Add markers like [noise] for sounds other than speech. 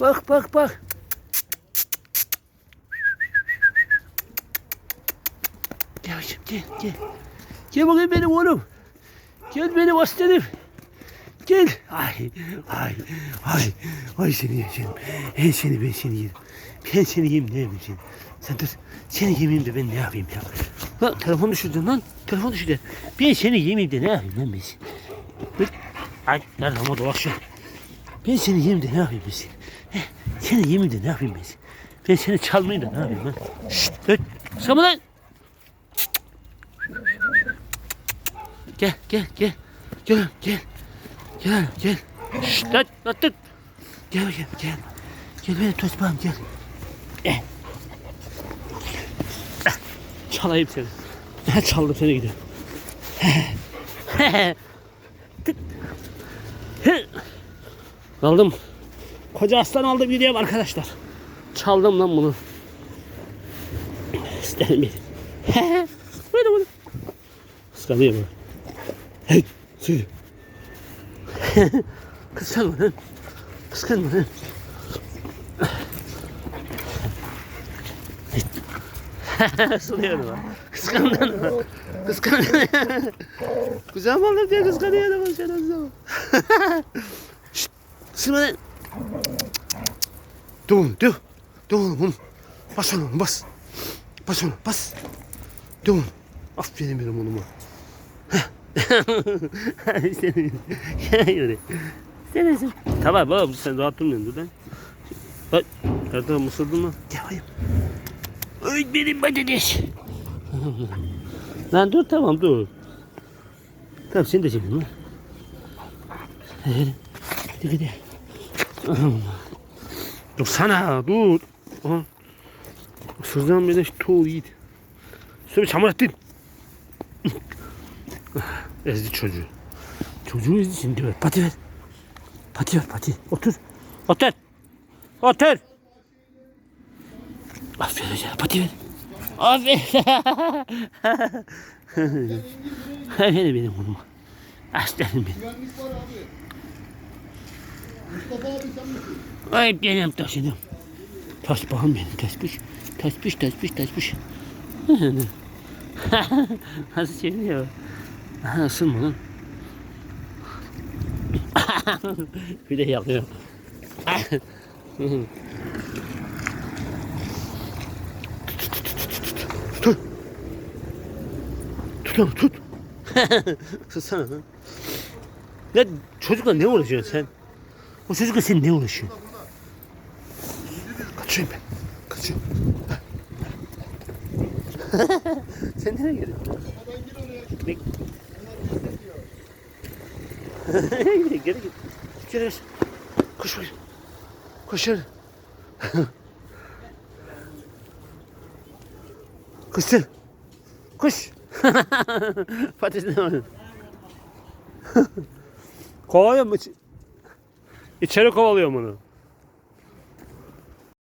Bak bak bak. Gel bakayım gel gel. Gel bakayım benim oğlum. Gel benim aslanım. Gel. Ay ay ay. Ay seni yiyeceğim. Hey seni ben seni yerim. Ben seni yiyeyim ne yapayım seni. Sen dur. Seni yemeyeyim de ben ne yapayım ya. Lan telefon düşürdün lan. Telefon düşürdü. Ben seni yemeyeyim de ne yapayım lan ben seni. Dur. Ay nerede ama dolaşıyor. Ben seni yiyeyim de ne yapayım ben seni. Seni yemeyeyim de ne yapayım ben. Ben seni çalmayayım da ne yapayım lan. Şşt dur. Sıkama lan. Gel gel gel. Gel gel. Gel gel. Şşt lan lan dur. Gel bakayım gel. Gel benim tosbağım gel. Eh. Eh, Çalayım seni. Ben çaldım seni gidiyorum. [laughs] Tık. Koca aslan aldım gidiyorum arkadaşlar. Çaldım lan bunu. İsterim benim. Böyle böyle. Kıskanıyor mu? Hey, söyle. Kıskanma lan. Kıskanma lan. Suluyorum ha. Kıskandın mı? Kıskandın Güzel mi olur diye kıskanıyor ama sen o zaman. Şşt. Sıma lan. Dur oğlum dur. Dur oğlum oğlum. Bas oğlum bas. Bas oğlum bas. Dur oğlum. Aferin benim oğluma. [laughs] Yürü. Sen sen. Tamam baba sen rahat durmuyorsun dur lan. Bak. Nerede mısırdın mı? Gel bakayım. Öy benim patates. Lan dur tamam dur. Tamam seni de çekeyim lan. Hadi hadi. Dur sana dur. Aha. Sırdan beni tuğ yiğit. Söyle çamur ettin. [laughs] Ezdi çocuğu. Çocuğu ezdi şimdi ver. Pati ver. Pati ver pati. Otur. Otur. Otur. Aferin sana pati ver. Aferin. [laughs] Aferin benim oğlum. Aslanım benim. Mustafa abi sen misin? Ay benim taşıdım. Tasbağım benim tasbış. Tasbış tasbış tasbış. [laughs] Nasıl çeviriyor? Aha ısınma lan. [laughs] bir de yakıyor. tut. Tut onu tut. [laughs] Tutsana lan. Ya çocukla ne uğraşıyorsun sen? O çocukla sen ne uğraşıyorsun? Kaçıyorum ben. Kaçıyorum. [laughs] sen nereye gidiyorsun? Bek. geri git, geri git. Koş koş. Koş yürü. Koş sen. Koş. Patates ne var? Kovalıyor mu? İçeri kovalıyor bunu.